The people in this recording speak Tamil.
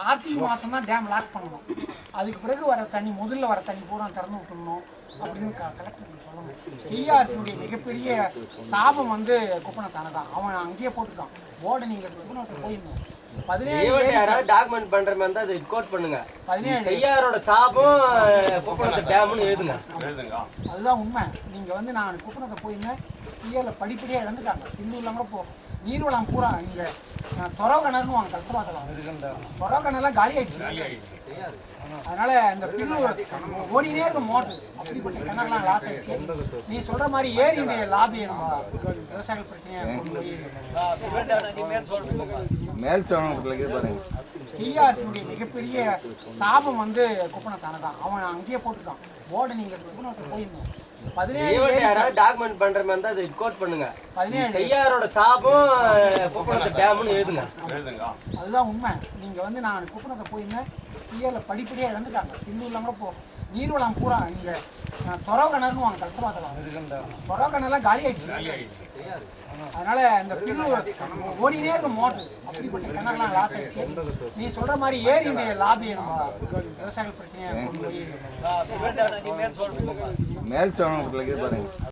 கார்த்திகை மாதம் தான் டேம் லாக் பண்ணணும். அதுக்கு பிறகு வர தண்ணி முதல்ல வர தண்ணி பூரா திறந்து விட்டுணும் அப்படின்னு கலெக்டர் சொல்லணும். டிஆர்பியுடைய மிகப்பெரிய சாபம் வந்து குப்பனத்தான தான். அவன் அங்கேயே போட்டுருக்கான். போர்டு நீங்கள் போயிருந்தோம் ஏரி- யாராவது டாக்குமெண்ட் பண்ற மாதிரி இருந்தா அதை கோட் பண்ணுங்க. பதினேழு செய்யாரோட சாபம் குப்பணத்து டேம்னு எழுதுங்க. அதுதான் உண்மை. நீங்கள் வந்து நான் குப்பனத்தை போயிருந்தேன் புயலை படிப்படியாக இழந்துட்டாங்க பின்னூர்லாம் கூட போ நீர்வளம் பூரா இங்கே துறவு கிணறுன்னு வாங்க கல்பராத்தலாம் துறவு கிணறுலாம் காலி ஆயிடுச்சு. அதனால இந்த பின்னூர் ஓடினே இருக்க மோட்டர் அப்படிப்பட்ட கிணறுலாம் லாஸ் ஆயிடுச்சு நீ சொல்ற மாதிரி ஏரியுடைய லாபியை நம்ம விவசாயிகள் பிரச்சனையை மேல் சோழனத்தில் பாருங்க. டிஆர்பியுடைய மிகப்பெரிய சாபம் வந்து குப்பனத்தான தான் அவன் அங்கேயே போட்டுருக்கான் போர்டு நீங்கள் குப்பனத்தை போயிருந்தோம் பதினேழு ஏரி- டாக்குமெண்ட் பண்ற மாதிரி இருந்தா அதை கோட் பண்ணுங்க. பதினேழு. செய்யாரோட சாபம் குப்பணத்து டேம்னு எழுதுங்க. அதுதான் உண்மை. நீங்கள் வந்து நான் குப்பனத்தை போயிருந்தேன். புயலை படிப்படியாக இழந்துட்டாங்க பின்னூர்லாம் கூட போ. நீர்வளம் பூரா இங்கே துறவு கிணறுன்னு வாங்க கல்பராத்தலாம் துறவு கிணறுலாம் காலி ஆயிடுச்சு. அதனால இந்த பின்னூர் ஓடினே இருக்க மோட்டர். அப்படிப்பட்ட கிணறுலாம் லாஸ் ஆயிடுச்சு. நீ சொல்ற மாதிரி ஏரியுடைய நம்ம விவசாயிகள் பிரச்சனையை கொண்டு போய் மேல் சோழனத்தில் பாருங்க